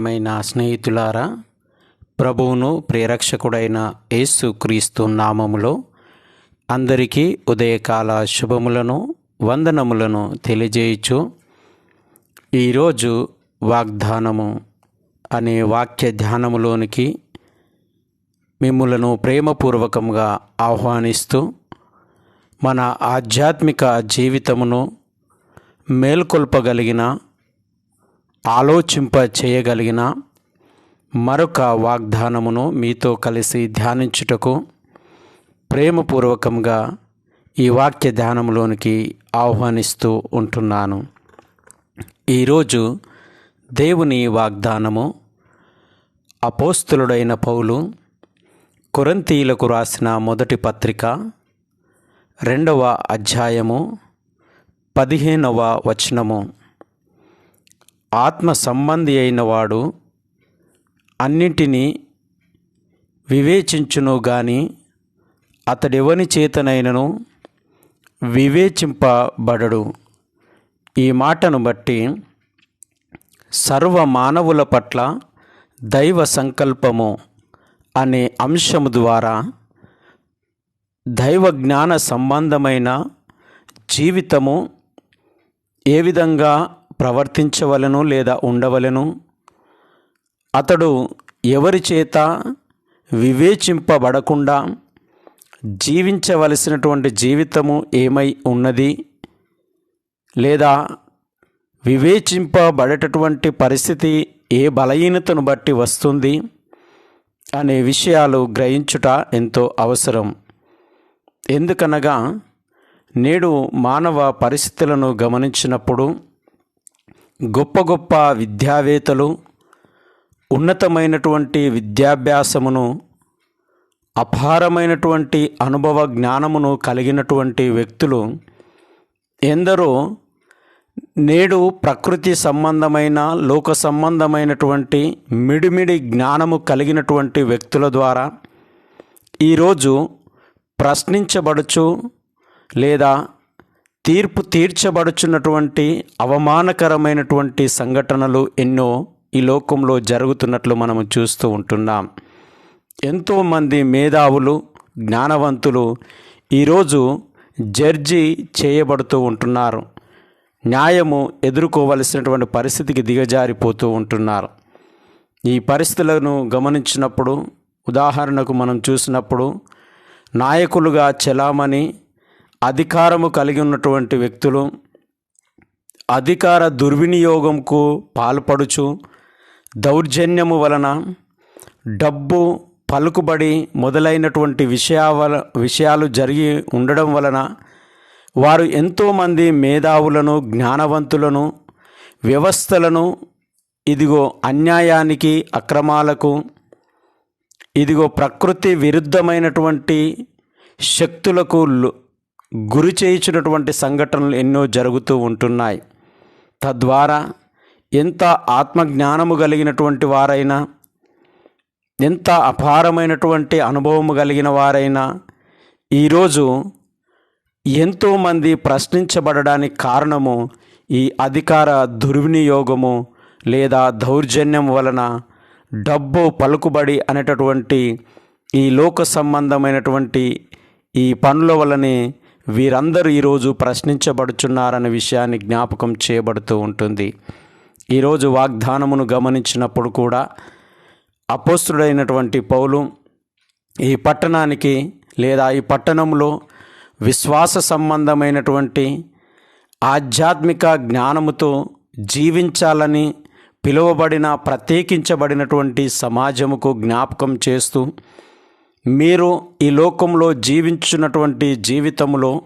ప్రియమైన స్నేహితులారా ప్రభువును ప్రేరక్షకుడైన యేసు క్రీస్తు నామములో అందరికీ ఉదయకాల శుభములను వందనములను తెలియజేయచ్చు ఈరోజు వాగ్దానము అనే వాక్య ధ్యానములోనికి మిమ్ములను ప్రేమపూర్వకంగా ఆహ్వానిస్తూ మన ఆధ్యాత్మిక జీవితమును మేల్కొల్పగలిగిన ఆలోచింప చేయగలిగిన మరొక వాగ్దానమును మీతో కలిసి ధ్యానించుటకు ప్రేమపూర్వకంగా ఈ వాక్య ధ్యానంలోనికి ఆహ్వానిస్తూ ఉంటున్నాను. ఈరోజు దేవుని వాగ్దానము అపోస్తులుడైన పౌలు కొరంతీలకు రాసిన మొదటి పత్రిక రెండవ అధ్యాయము పదిహేనవ వచనము. ఆత్మ సంబంధి అయినవాడు అన్నింటినీ వివేచించును గాని అతడెవని చేతనైనను వివేచింపబడడు. ఈ మాటను బట్టి సర్వ మానవుల పట్ల దైవ సంకల్పము అనే అంశము ద్వారా దైవ జ్ఞాన సంబంధమైన జీవితము ఏ విధంగా ప్రవర్తించవలను లేదా ఉండవలను? అతడు ఎవరి చేత వివేచింపబడకుండా జీవించవలసినటువంటి జీవితము ఏమై ఉన్నది? లేదా వివేచింపబడేటటువంటి పరిస్థితి ఏ బలహీనతను బట్టి వస్తుంది? అనే విషయాలు గ్రహించుట ఎంతో అవసరం. ఎందుకనగా నేడు మానవ పరిస్థితులను గమనించినప్పుడు గొప్ప గొప్ప విద్యావేత్తలు ఉన్నతమైనటువంటి విద్యాభ్యాసమును అపారమైనటువంటి అనుభవ జ్ఞానమును కలిగినటువంటి వ్యక్తులు ఎందరో నేడు ప్రకృతి సంబంధమైన లోక సంబంధమైనటువంటి మిడిమిడి జ్ఞానము కలిగినటువంటి వ్యక్తుల ద్వారా ఈరోజు ప్రశ్నించబడుచు లేదా తీర్పు తీర్చబడుచున్నటువంటి అవమానకరమైనటువంటి సంఘటనలు ఎన్నో ఈ లోకంలో జరుగుతున్నట్లు మనము చూస్తూ ఉంటున్నాం. ఎంతోమంది మేధావులు జ్ఞానవంతులు ఈరోజు జడ్జి చేయబడుతూ ఉంటున్నారు. న్యాయము ఎదుర్కోవలసినటువంటి పరిస్థితికి దిగజారిపోతూ ఉంటున్నారు. ఈ పరిస్థితులను గమనించినప్పుడు ఉదాహరణకు మనం చూసినప్పుడు నాయకులుగా చెలామణి అధికారము కలిగి ఉన్నటువంటి వ్యక్తులు అధికార దుర్వినియోగంకు పాల్పడుచు దౌర్జన్యము వలన డబ్బు పలుకుబడి మొదలైనటువంటి విషయాల విషయాలు జరిగి ఉండడం వలన వారు ఎంతోమంది మేధావులను జ్ఞానవంతులను వ్యవస్థలను ఇదిగో అన్యాయానికి అక్రమాలకు ఇదిగో ప్రకృతి విరుద్ధమైనటువంటి శక్తులకు గురి చేయించినటువంటి సంఘటనలు ఎన్నో జరుగుతూ ఉంటున్నాయి. తద్వారా ఎంత ఆత్మజ్ఞానము కలిగినటువంటి వారైనా ఎంత అపారమైనటువంటి అనుభవము కలిగిన వారైనా ఈరోజు ఎంతోమంది ప్రశ్నించబడడానికి కారణము ఈ అధికార దుర్వినియోగము లేదా దౌర్జన్యం వలన డబ్బు పలుకుబడి అనేటటువంటి ఈ లోక సంబంధమైనటువంటి ఈ పనుల వలనే వీరందరూ ఈరోజు ప్రశ్నించబడుచున్నారన్న విషయాన్ని జ్ఞాపకం చేయబడుతూ ఉంటుంది. ఈరోజు వాగ్దానమును గమనించినప్పుడు కూడా అపోస్తుడైనటువంటి పౌలు ఈ పట్టణానికి లేదా ఈ పట్టణంలో విశ్వాస సంబంధమైనటువంటి ఆధ్యాత్మిక జ్ఞానముతో జీవించాలని పిలువబడిన ప్రత్యేకించబడినటువంటి సమాజముకు జ్ఞాపకం చేస్తూ మీరు ఈ లోకంలో జీవించున్నటువంటి జీవితంలో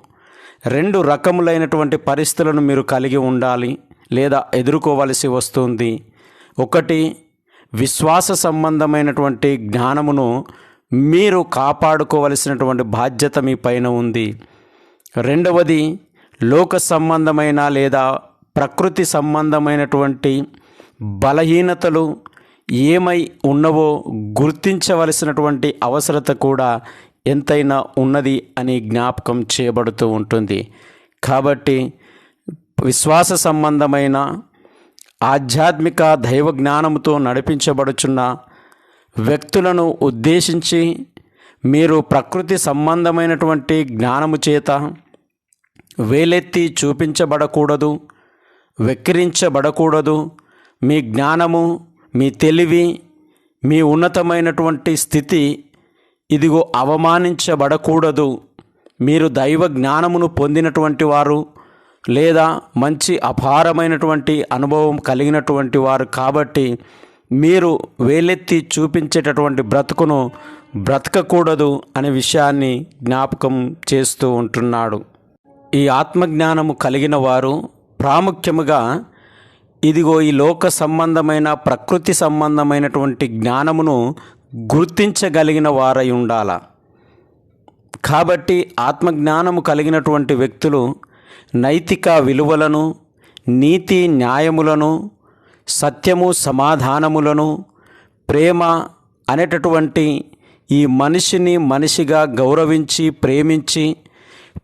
రెండు రకములైనటువంటి పరిస్థితులను మీరు కలిగి ఉండాలి లేదా ఎదుర్కోవలసి వస్తుంది. ఒకటి విశ్వాస సంబంధమైనటువంటి జ్ఞానమును మీరు కాపాడుకోవలసినటువంటి బాధ్యత మీ పైన ఉంది. రెండవది లోక సంబంధమైన లేదా ప్రకృతి సంబంధమైనటువంటి బలహీనతలు ఏమై ఉన్నవో గుర్తించవలసినటువంటి అవసరత కూడా ఎంతైనా ఉన్నది అని జ్ఞాపకం చేయబడుతూ ఉంటుంది. కాబట్టి విశ్వాస సంబంధమైన ఆధ్యాత్మిక దైవ జ్ఞానముతో నడిపించబడుచున్న వ్యక్తులను ఉద్దేశించి మీరు ప్రకృతి సంబంధమైనటువంటి జ్ఞానము చేత వేలెత్తి చూపించబడకూడదు వెక్కిరించబడకూడదు. మీ జ్ఞానము మీ తెలివి మీ ఉన్నతమైనటువంటి స్థితి ఇదిగో అవమానించబడకూడదు. మీరు దైవ జ్ఞానమును పొందినటువంటి వారు లేదా మంచి అపారమైనటువంటి అనుభవం కలిగినటువంటి వారు కాబట్టి మీరు వేలెత్తి చూపించేటటువంటి బ్రతుకును బ్రతకకూడదు అనే విషయాన్ని జ్ఞాపకం చేస్తూ ఉంటున్నాడు. ఈ ఆత్మజ్ఞానము కలిగిన వారు ప్రాముఖ్యముగా ఇదిగో ఈ లోక సంబంధమైన ప్రకృతి సంబంధమైనటువంటి జ్ఞానమును గుర్తించగలిగిన వారై ఉండాల. కాబట్టి ఆత్మజ్ఞానము కలిగినటువంటి వ్యక్తులు నైతిక విలువలను నీతి న్యాయములను సత్యము సమాధానములను ప్రేమ అనేటటువంటి ఈ మనిషిని మనిషిగా గౌరవించి ప్రేమించి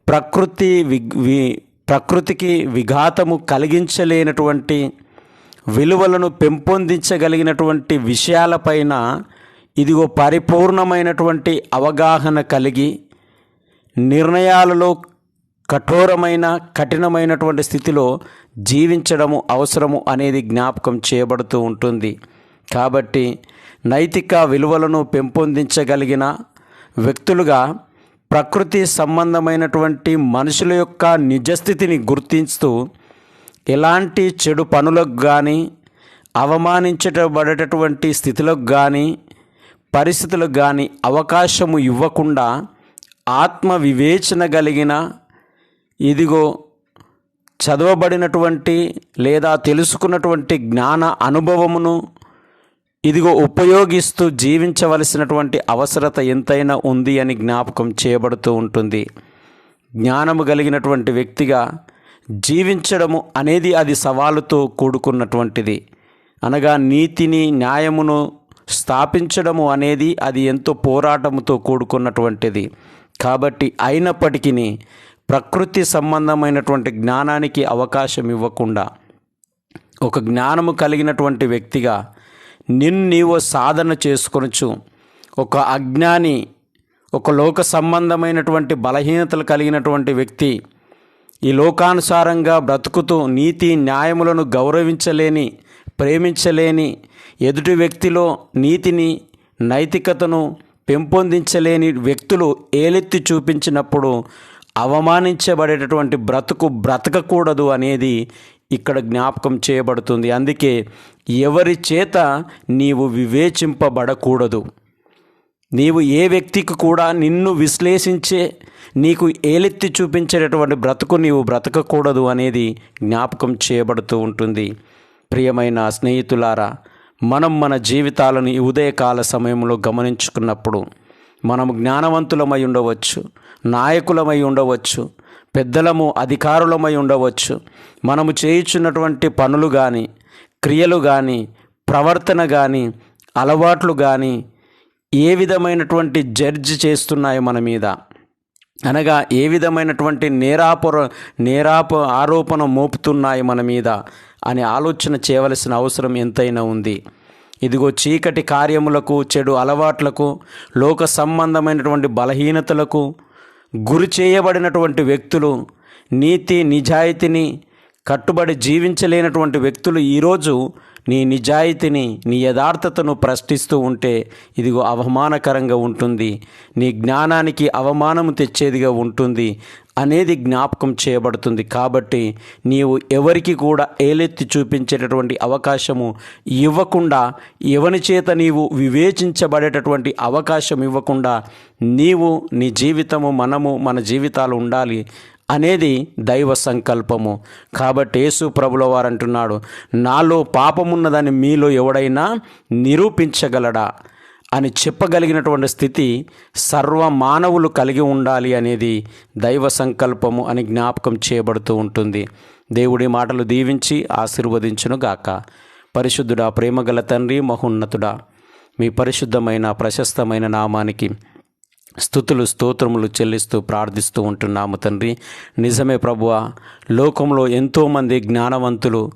ప్రకృతి వి వి- ప్రకృతికి విఘాతము కలిగించలేనటువంటి విలువలను పెంపొందించగలిగినటువంటి విషయాలపైన ఇదిగో పరిపూర్ణమైనటువంటి అవగాహన కలిగి నిర్ణయాలలో కఠోరమైన కఠినమైనటువంటి స్థితిలో జీవించడము అవసరము అనేది జ్ఞాపకం చేయబడుతూ ఉంటుంది. కాబట్టి నైతిక విలువలను పెంపొందించగలిగిన వ్యక్తులుగా ప్రకృతి సంబంధమైనటువంటి మనుషుల యొక్క నిజస్థితిని గుర్తిస్తూ ఎలాంటి చెడు పనులకు కానీ అవమానించబడేటటువంటి స్థితులకు కానీ పరిస్థితులకు కానీ అవకాశము ఇవ్వకుండా ఆత్మ వివేచన కలిగిన ఇదిగో చదవబడినటువంటి లేదా తెలుసుకున్నటువంటి జ్ఞాన అనుభవమును ఇదిగో ఉపయోగిస్తూ జీవించవలసినటువంటి అవసరత ఎంతైనా ఉంది అని జ్ఞాపకం చేయబడుతూ ఉంటుంది. జ్ఞానము కలిగినటువంటి వ్యక్తిగా జీవించడము అనేది అది సవాలుతో కూడుకున్నటువంటిది. అనగా నీతిని న్యాయమును స్థాపించడము అనేది అది ఎంతో పోరాటముతో కూడుకున్నటువంటిది. కాబట్టి అయినప్పటికీ ప్రకృతి సంబంధమైనటువంటి జ్ఞానానికి అవకాశం ఇవ్వకుండా ఒక జ్ఞానము కలిగినటువంటి వ్యక్తిగా నిన్ను నీవు సాధన చేసుకొనచ్చు ఒక అజ్ఞాని ఒక లోక సంబంధమైనటువంటి బలహీనతలు కలిగినటువంటి వ్యక్తి ఈ లోకానుసారంగా బ్రతుకుతూ నీతి న్యాయములను గౌరవించలేని ప్రేమించలేని ఎదుటి వ్యక్తిలో నీతిని నైతికతను పెంపొందించలేని వ్యక్తులు ఏలెత్తి చూపించినప్పుడు అవమానించబడేటటువంటి బ్రతుకు బ్రతకకూడదు అనేది ఇక్కడ జ్ఞాపకం చేయబడుతుంది. అందుకే ఎవరి చేత నీవు వివేచింపబడకూడదు. నీవు ఏ వ్యక్తికి కూడా నిన్ను విశ్లేషించే నీకు ఏలెత్తి చూపించేటటువంటి బ్రతుకు నీవు బ్రతకకూడదు అనేది జ్ఞాపకం చేయబడుతూ ఉంటుంది. ప్రియమైన స్నేహితులారా మనం మన జీవితాలను ఈ ఉదయకాల సమయంలో గమనించుకున్నప్పుడు మనము జ్ఞానవంతులమై ఉండవచ్చు నాయకులమై ఉండవచ్చు పెద్దలము అధికారులమై ఉండవచ్చు. మనము చేయించున్నటువంటి పనులు కానీ క్రియలు కానీ ప్రవర్తన కానీ అలవాట్లు కానీ ఏ విధమైనటువంటి జడ్జి చేస్తున్నాయి మన మీద. అనగా ఏ విధమైనటువంటి నేరాపుర నేరాప ఆరోపణ మోపుతున్నాయి మన మీద అని ఆలోచన చేయవలసిన అవసరం ఎంతైనా ఉంది. ఇదిగో చీకటి కార్యములకు చెడు అలవాట్లకు లోక సంబంధమైనటువంటి బలహీనతలకు గురి చేయబడినటువంటి వ్యక్తులు నీతి నిజాయితీని కట్టుబడి జీవించలేనటువంటి వ్యక్తులు ఈరోజు నీ నిజాయితీని నీ యథార్థతను ప్రశ్నిస్తూ ఉంటే ఇదిగో అవమానకరంగా ఉంటుంది. నీ జ్ఞానానికి అవమానము తెచ్చేదిగా ఉంటుంది అనేది జ్ఞాపకం చేయబడుతుంది. కాబట్టి నీవు ఎవరికి కూడా ఏలెత్తి చూపించేటటువంటి అవకాశము ఇవ్వకుండా ఎవని చేత నీవు వివేచించబడేటటువంటి అవకాశం ఇవ్వకుండా నీవు నీ జీవితము మనము మన జీవితాలు ఉండాలి. అనేది దైవ సంకల్పము. కాబట్టి యేసు ప్రభుల వారు అంటున్నాడు నాలో పాపమున్నదని మీలో ఎవడైనా నిరూపించగలడా? అని చెప్పగలిగినటువంటి స్థితి సర్వ మానవులు కలిగి ఉండాలి అనేది దైవ సంకల్పము అని జ్ఞాపకం చేయబడుతూ ఉంటుంది. దేవుడి మాటలు దీవించి ఆశీర్వదించును గాక. పరిశుద్ధుడా ప్రేమగల తండ్రి మహోన్నతుడా మీ పరిశుద్ధమైన ప్రశస్తమైన నామానికి స్థుతులు స్తోత్రములు చెల్లిస్తూ ప్రార్థిస్తూ ఉంటున్నాము తండ్రి. నిజమే ప్రభువ లోకంలో ఎంతోమంది జ్ఞానవంతులు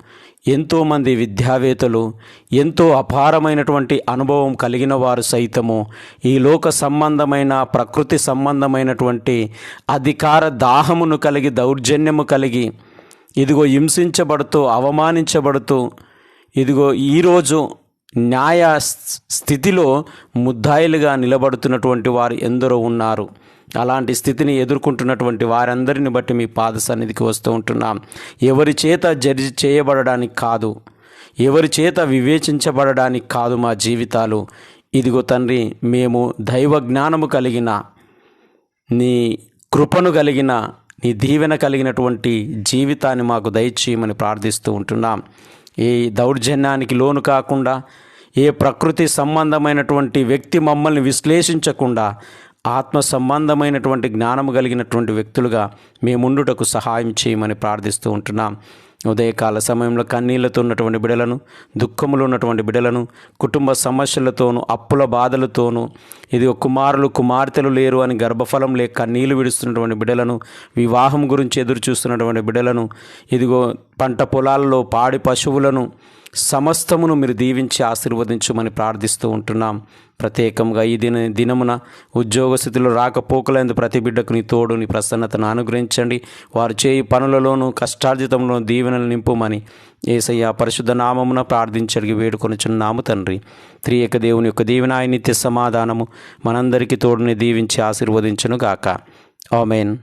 ఎంతోమంది విద్యావేత్తలు ఎంతో అపారమైనటువంటి అనుభవం కలిగిన వారు సైతము. ఈ లోక సంబంధమైన ప్రకృతి సంబంధమైనటువంటి అధికార దాహమును కలిగి దౌర్జన్యము కలిగి ఇదిగో హింసించబడుతూ అవమానించబడుతూ ఇదిగో ఈరోజు న్యాయ స్థితిలో ముద్దాయిలుగా నిలబడుతున్నటువంటి వారు ఎందరో ఉన్నారు. అలాంటి స్థితిని ఎదుర్కొంటున్నటువంటి వారందరిని బట్టి మీ పాద సన్నిధికి వస్తూ ఉంటున్నాం. ఎవరి చేత జడ్జి చేయబడడానికి కాదు ఎవరి చేత వివేచించబడడానికి కాదు మా జీవితాలు. ఇదిగో తండ్రి మేము దైవ జ్ఞానము కలిగిన నీ కృపను కలిగిన నీ దీవెన కలిగినటువంటి జీవితాన్ని మాకు దయచేయమని ప్రార్థిస్తూ ఉంటున్నాం. ఈ దౌర్జన్యానికి లోను కాకుండా ఏ ప్రకృతి సంబంధమైనటువంటి వ్యక్తి మమ్మల్ని విశ్లేషించకుండా ఆత్మ సంబంధమైనటువంటి జ్ఞానము కలిగినటువంటి వ్యక్తులుగా మేముండుటకు సహాయం చేయమని ప్రార్థిస్తూ ఉంటున్నాం. ఉదయకాల సమయంలో కన్నీళ్ళతో ఉన్నటువంటి బిడలను దుఃఖములు ఉన్నటువంటి బిడలను కుటుంబ సమస్యలతోనూ అప్పుల బాధలతోనూ ఇది కుమారులు కుమార్తెలు లేరు అని గర్భఫలం లేక కన్నీళ్ళు విడుస్తున్నటువంటి బిడలను వివాహం గురించి ఎదురు చూస్తున్నటువంటి బిడలను ఇదిగో పంట పొలాల్లో పాడి పశువులను సమస్తమును మీరు దీవించి ఆశీర్వదించమని ప్రార్థిస్తూ ఉంటున్నాం. ప్రత్యేకంగా ఈ దిన దినమున ఉద్యోగ స్థితిలో రాకపోకలందు ప్రతి బిడ్డకు నీ తోడు నీ ప్రసన్నతను అనుగ్రహించండి. వారు చేయి పనులలోనూ కష్టార్జితంలో దీవెనలు నింపుమని ఏసయ్య పరిశుద్ధ నామమున ప్రార్థించడిగి వేడుకొనుచున్నాము తండ్రి. త్రియక దేవుని యొక్క దీవెనాయ నిత్య సమాధానము మనందరికీ తోడుని దీవించి ఆశీర్వదించును గాక ఆమెన్.